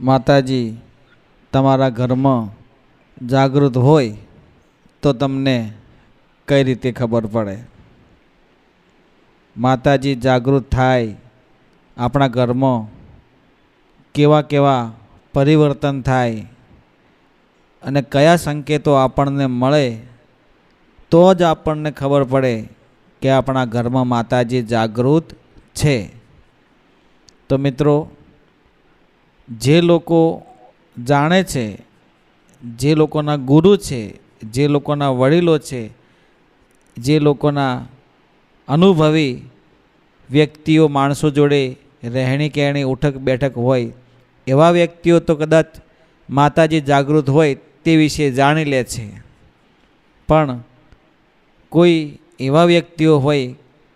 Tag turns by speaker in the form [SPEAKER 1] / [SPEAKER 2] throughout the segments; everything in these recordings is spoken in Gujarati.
[SPEAKER 1] માતાજી, તમારા ઘરમાં જાગૃત હોય તો તમને કઈ રીતે ખબર પડે? માતાજી જાગૃત થાય આપણા ઘરમાં કેવા કેવા પરિવર્તન થાય અને કયા સંકેતો આપણને મળે તો જ આપણને ખબર પડે કે આપણા ઘરમાં માતાજી જાગૃત છે. તો મિત્રો જે લોકો જાણે છે, જે લોકોના ગુરુ છે, જે લોકોના વડીલો છે, જે લોકોના અનુભવી વ્યક્તિઓ માણસો જોડે રહેણી કહેણી, ઉઠક બેઠક હોય, એવા વ્યક્તિઓ તો કદાચ માતાજી જાગૃત હોય તે વિશે જાણી લે છે. પણ કોઈ એવા વ્યક્તિઓ હોય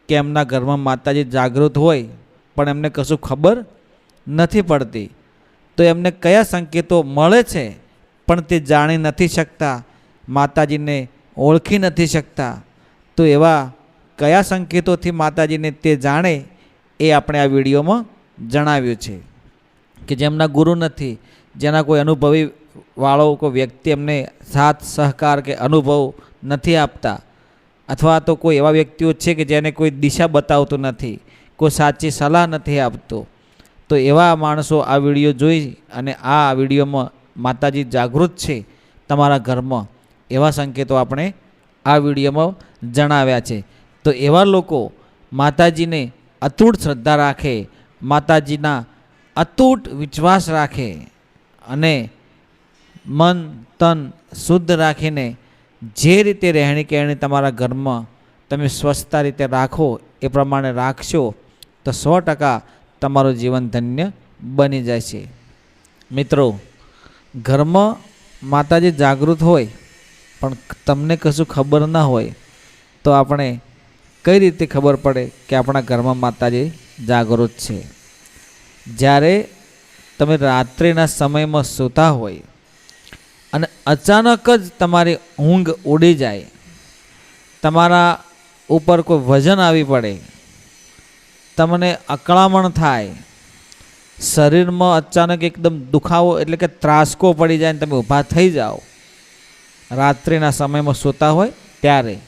[SPEAKER 1] કે એમના ઘરમાં માતાજી જાગૃત હોય, પણ એમને કશું ખબર નથી પડતી. તો એમને કયા સંકેતો મળે છે? પણ તે જાણી નથી શકતા, માતાજીને ઓળખી નથી શકતા. તો એવા કયા સંકેતોથી માતાજીને તે જાણે એ આપણે આ વિડીયોમાં જણાવ્યું છે. કે જેમના ગુરુ નથી, જેના કોઈ અનુભવી વાળો કોઈ વ્યક્તિ એમને સાથ, સહકાર કે અનુભવ નથી આપતા. અથવા તો કોઈ એવા વ્યક્તિઓ છે કે જેને કોઈ દિશા બતાવતું નથી, કોઈ સાચી સલાહ નથી આપતો. તો એવા માણસો આ વીડિયો જોઈ અને આ વિડીયોમાં માતાજી જાગૃત છે તમારા ઘરમાં, એવા સંકેતો આપણે આ વિડીયોમાં જણાવ્યા છે. તો એવા લોકો માતાજીને અતૂટ શ્રદ્ધા રાખે, માતાજીના અતૂટ વિશ્વાસ રાખે અને મન તન શુદ્ધ રાખીને જે રીતે રહેણી કહેણી તમારા ઘરમાં તમે સ્વચ્છતા રીતે રાખો એ પ્રમાણે રાખશો તો સો ટકા તમારું જીવન ધન્ય બની જાય છે. મિત્રો, ઘરમાં માતાજી જાગૃત હોય, પણ તમને કશું ખબર ના હોય, તો આપણે કઈ રીતે ખબર પડે કે આપણા ઘરમાં માતાજી જાગૃત છે? જ્યારે તમે રાત્રિના સમયમાં સૂતા હોય અને અચાનક જ તમારી ઊંઘ ઉડી જાય, તમારા ઉપર કોઈ વજન આવી પડે તમને અકળામણ થાય. શરીરમાં અચાનક એકદમ દુખાવો એટલે કે ત્રાસકો પડી જાય ને તમે ઊભા થઈ જાઓ. રાત્રિના સમયમાં સૂતા હોય ત્યારે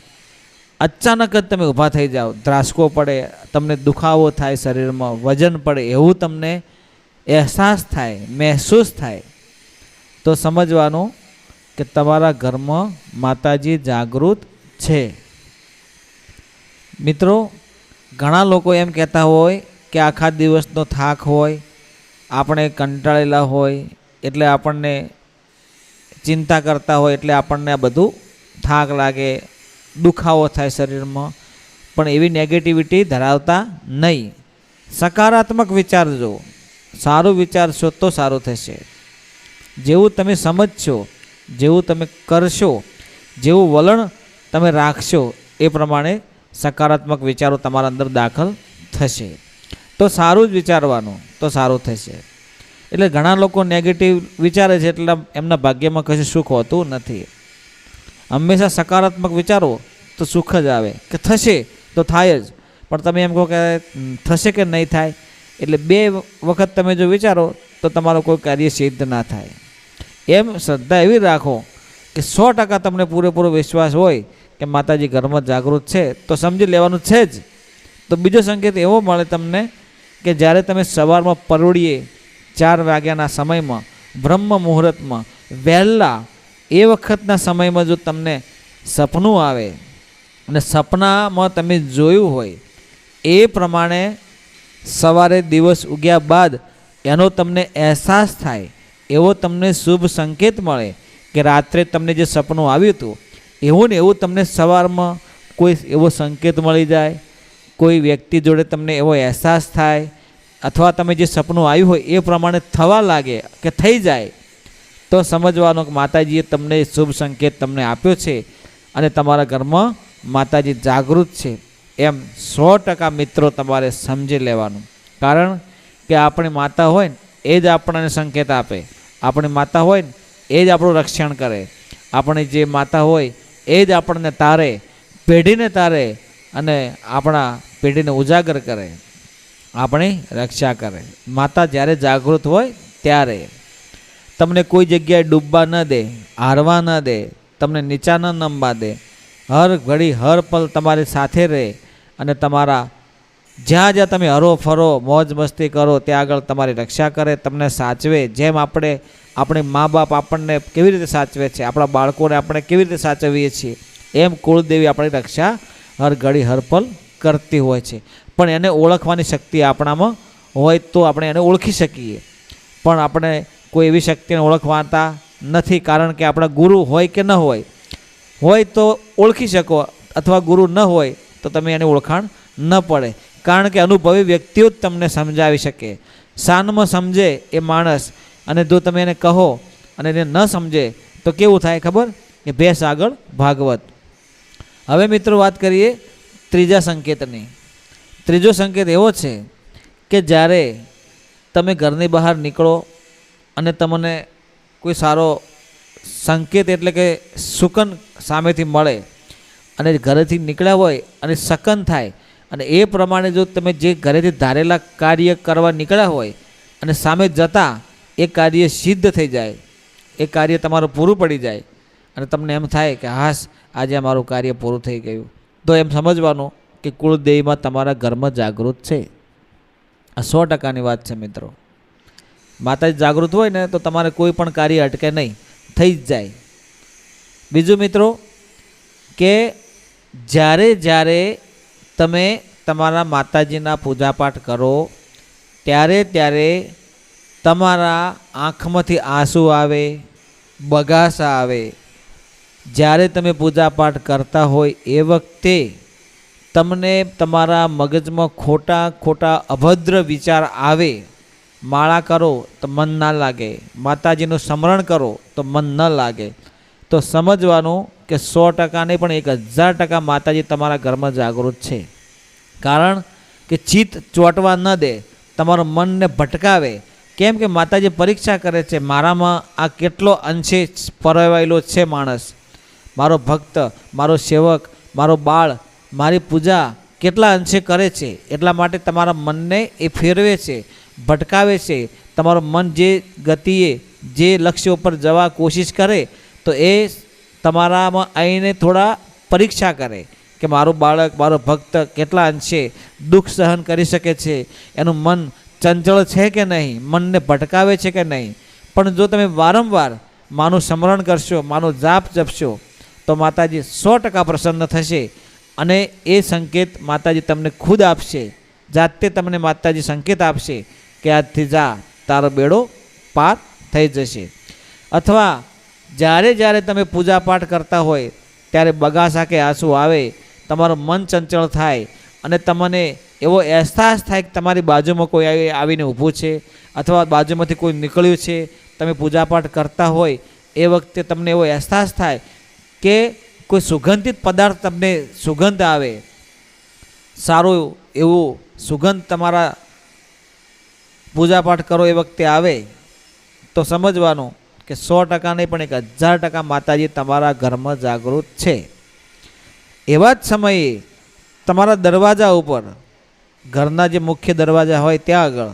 [SPEAKER 1] અચાનક જ તમે ઊભા થઈ જાઓ. ત્રાસકો પડે, તમને દુખાવો થાય શરીરમાં, વજન પડે એવું તમને અહેસાસ થાય, મહેસૂસ થાય. તો સમજવાનું કે તમારા ઘરમાં માતાજી જાગૃત છે. મિત્રો ઘણા લોકો એમ કહેતા હોય કે આખા દિવસનો થાક હોય, આપણે કંટાળેલા હોય, એટલે આપણને ચિંતા કરતા હોય, એટલે આપણને આ બધું થાક લાગે, દુખાવો થાય શરીરમાં, પણ એવી નેગેટિવિટી ધરાવતા નહીં. સકારાત્મક વિચારજો સારું વિચારશો તો સારું થશે. જેવું તમે સમજશો, જેવું તમે કરશો, જેવું વલણ તમે રાખશો, એ પ્રમાણે સકારાત્મક વિચારો તમારા અંદર દાખલ થશે. તો સારું જ વિચારવાનું, તો સારું થશે. એટલે ઘણા લોકો નેગેટિવ વિચારે છે એટલે એમના ભાગ્યમાં કશું સુખ હોતું નથી. હંમેશા સકારાત્મક વિચારો તો સુખ જ આવે, કે થશે તો થાય જ. પણ તમે એમ કહો કે થશે કે નહીં થાય? એટલે બે વખત તમે જો વિચારો, તો તમારો કોઈ કાર્ય સિદ્ધ ના થાય. એમ શ્રદ્ધા એવી રાખો કે સો ટકા તમને પૂરેપૂરો વિશ્વાસ હોય કે માતાજી ઘરમાં જાગૃત છે, તો સમજી લેવાનું છે જ. તો બીજો સંકેત એવો મળે તમને કે જ્યારે તમે સવારમાં પરોડીએ ચાર વાગ્યાના સમયમાં, બ્રહ્મ મુહૂર્તમાં, વહેલા એ વખતના સમયમાં જો તમને સપનું આવે અને સપનામાં તમે જોયું હોય, એ પ્રમાણે સવારે દિવસ ઉગ્યા બાદ એનો તમને અહેસાસ થાય, એવો તમને શુભ સંકેત મળે કે રાત્રે તમને જે સપનું આવ્યું હતું એવું ને એવું તમને સવારમાં કોઈ એવો સંકેત મળી જાય, કોઈ વ્યક્તિ જોડે તમને એવો અહેસાસ થાય, અથવા તમે જે સપનું આવ્યું હોય એ પ્રમાણે થવા લાગે કે થઈ જાય, તો સમજવાનો કે માતાજીએ તમને શુભ સંકેત તમને આપ્યો છે અને તમારા ઘરમાં માતાજી જાગૃત છે. એમ સો ટકા મિત્રો તમારે સમજી લેવાનું. કારણ કે આપણી માતા હોય ને, એ જ આપણને સંકેત આપે. આપણી માતા હોય ને, એ જ આપણું રક્ષણ કરે. આપણી જે માતા હોય એ જ આપણને તારે, પેઢીને તારે અને આપણા પેઢીને ઉજાગર કરે. આપણી રક્ષા કરે. માતા જ્યારે જાગૃત હોય ત્યારે. તમને કોઈ જગ્યાએ ડૂબવા ન દે, હારવા ન દે, તમને નીચા ન નમવા દે. હર ઘડી હર પલ તમારી સાથે રહે અને તમારા જ્યાં જ્યાં તમે હરો ફરો, મોજ મસ્તી કરો, ત્યાં આગળ તમારી રક્ષા કરે, તમને સાચવે. જેમ આપણે આપણે મા બાપ આપણને કેવી રીતે સાચવે છે, આપણા બાળકોને આપણે કેવી રીતે સાચવીએ છીએ, એમ કુળદેવી આપણી રક્ષા હર ઘડી હરપલ કરતી હોય છે. પણ એને ઓળખવાની શક્તિ આપણામાં હોય તો આપણે એને ઓળખી શકીએ. પણ આપણે કોઈ એવી શક્તિને ઓળખવાતા નથી, કારણ કે આપણા ગુરુ હોય કે ન હોય. હોય તો ઓળખી શકો, અથવા ગુરુ ન હોય તો તમે એની ઓળખાણ ન પડે. કારણ કે અનુભવી વ્યક્તિઓ જ તમને સમજાવી શકે. સાનમાં સમજે એ માણસ અને જો તમે એને કહો અને એને ન સમજે, તો કેવું થાય ખબર? કે ભેંસ આગળ ભાગવત. હવે મિત્રો વાત કરીએ ત્રીજા સંકેતની. ત્રીજો સંકેત એવો છે કે જ્યારે તમે ઘરની બહાર નીકળો અને તમને કોઈ સારો સંકેત એટલે કે સુકન સામેથી મળે અને ઘરેથી નીકળ્યા હોય અને શકન થાય અને એ પ્રમાણે જો તમે જે ઘરેથી ધારેલા કાર્ય કરવા નીકળ્યા હોય અને સામે જતાં એ કાર્ય સિદ્ધ થઈ જાય, એ કાર્ય તમારું પૂરું પડી જાય અને તમને એમ થાય કે હાસ, આજે અમારું કાર્ય પૂરું થઈ ગયું. તો એમ સમજવાનું કે કુળદેવીમાં તમારા ઘરમાં જાગૃત છે. આ સો ટકાની વાત છે મિત્રો. માતાજી જાગૃત હોય ને તો તમારે કોઈ પણ કાર્ય અટકે નહીં, થઈ જ જાય. બીજું મિત્રો કે જ્યારે જ્યારે તમે તમારા માતાજીના પૂજાપાઠ કરો, ત્યારે ત્યારે તમારા આંખમાંથી આંસુ આવે, બગાસા આવે. જ્યારે તમે પૂજાપાઠ કરતા હોય એ વખતે તમને તમારા મગજમાં ખોટા ખોટા અભદ્ર વિચાર આવે. માળા કરો તો મન ના લાગે. માતાજીનું સ્મરણ કરો તો મન ન લાગે. તો સમજવાનું કે સો ટકા નહીં, પણ એક હજાર ટકા માતાજી તમારા ઘરમાં જાગૃત છે. કારણ કે ચિત્ત ચોંટવા ન દે, તમારું મનને ભટકાવે. કેમ કે માતાજી પરીક્ષા કરે છે, મારામાં આ કેટલો અંશે પરવાયેલો છે માણસ. મારો ભક્ત, મારો સેવક, મારો બાળ, મારી પૂજા કેટલા અંશે કરે છે, એટલા માટે તમારા મનને એ ફેરવે છે, ભટકાવે છે. તમારું મન જે ગતિએ, જે લક્ષ્ય ઉપર જવા કોશિશ કરે તો એ તમારામાં આવીને થોડા પરીક્ષા કરે કે મારું બાળક, મારો ભક્ત કેટલા અંશે દુઃખ સહન કરી શકે છે, એનું મન ચંચળ છે કે નહીં, મનને ભટકાવે છે કે નહીં. પણ જો તમે વારંવાર માનું સ્મરણ કરશો, માનું જાપ જપશો, તો માતાજી સો ટકા પ્રસન્ન થશે અને એ સંકેત માતાજી તમને ખુદ આપશે. જાતે તમને માતાજી સંકેત આપશે કે આજથી જા, તારો બેડો પાર થઈ જશે. અથવા જ્યારે જ્યારે તમે પૂજાપાઠ કરતા હોય, ત્યારે બગાસા કે આંસુ આવે, તમારું મન ચંચળ થાય અને તમને એવો અહેસાસ થાય કે તમારી બાજુમાં કોઈ આવી, આવીને ઊભું છે અથવા બાજુમાંથી કોઈ નીકળ્યું છે, તમે પૂજાપાઠ કરતા હોય, એ વખતે તમને એવો અહેસાસ થાય કે કોઈ સુગંધિત પદાર્થ તમને સુગંધ આવે. સારું એવું સુગંધ તમારા પૂજાપાઠ કરો એ વખતે આવે. તો સમજવાનું કે સો ટકા નહીં, પણ એક હજાર ટકા માતાજી તમારા ઘરમાં જાગૃત છે. એવા જ સમયે તમારા દરવાજા ઉપર, ઘરના જે મુખ્ય દરવાજા હોય ત્યાં આગળ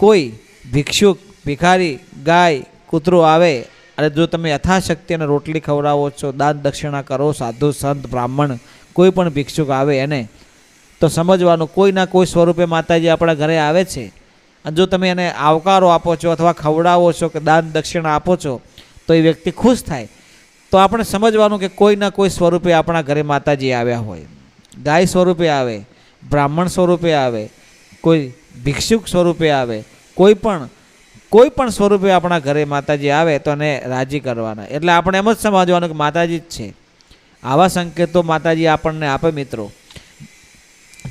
[SPEAKER 1] કોઈ ભિક્ષુક, ભિખારી, ગાય, કૂતરો આવે, અને જો તમે યથાશક્તિ અને રોટલી ખવડાવો છો, દાન દક્ષિણા કરો, સાધુ, સંત, બ્રાહ્મણ, કોઈ પણ ભિક્ષુક આવે એને, તો સમજવાનું કોઈના કોઈ સ્વરૂપે માતાજી આપણા ઘરે આવે છે. અને જો તમે એને આવકારો આપો છો અથવા ખવડાવો છો કે દાન દક્ષિણા આપો છો, તો એ વ્યક્તિ ખુશ થાય. તો આપણે સમજવાનું કે કોઈના કોઈ સ્વરૂપે આપણા ઘરે માતાજી આવ્યા હોય. ગાય સ્વરૂપે આવે, બ્રાહ્મણ સ્વરૂપે આવે, કોઈ ભિક્ષુક સ્વરૂપે આવે, કોઈ પણ કોઈ પણ સ્વરૂપે આપણા ઘરે માતાજી આવે તો એને રાજી કરવાના. એટલે આપણે એમ જ સમજવાનું કે માતાજી જ છે. આવા સંકેતો માતાજી આપણને આપે મિત્રો.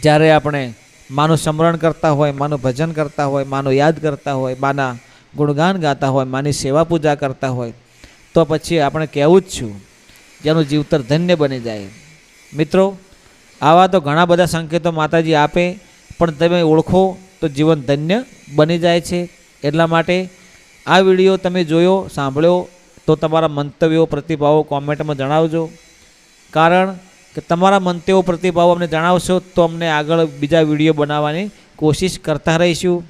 [SPEAKER 1] જ્યારે આપણે માનું સ્મરણ કરતા હોય, માનું ભજન કરતા હોય, માનું યાદ કરતા હોય, માના ગુણગાન ગાતા હોય, માની સેવા પૂજા કરતા હોય, તો પછી આપણે કહેવું જ છું, જેનું જીવતર ધન્ય બની જાય. મિત્રો, આવા તો ઘણા બધા સંકેતો માતાજી આપે, પણ તમે ઓળખો તો જીવન ધન્ય બની જાય છે. એટલા માટે આ વીડિયો તમે જોયો, સાંભળ્યો, તો તમારા મંતવ્યો, પ્રતિભાવો કોમેન્ટમાં જણાવજો. કારણ કે તમારા મંતવ્યો પ્રતિભાવો અમને જણાવશો તો અમને આગળ બીજા વીડિયો બનાવવાની કોશિશ કરતા રહીશું.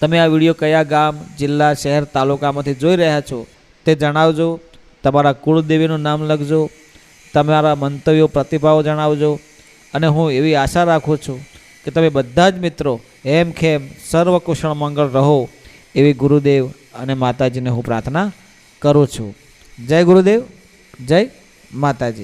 [SPEAKER 1] તમે આ વીડિયો કયા ગામ, જિલ્લા, શહેર, તાલુકામાંથી જોઈ રહ્યા છો તે જણાવજો. તમારા કુળદેવીનું નામ લખજો. તમારા મંતવ્યો, પ્રતિભાવો જણાવજો. અને હું એવી આશા રાખું છું કે તમે બધા જ મિત્રો એમ ખેમ સર્વકુશળ મંગળ રહો એવી ગુરુદેવ અને માતાજીને હું પ્રાર્થના કરું છું. જય ગુરુદેવ, જય માતાજી.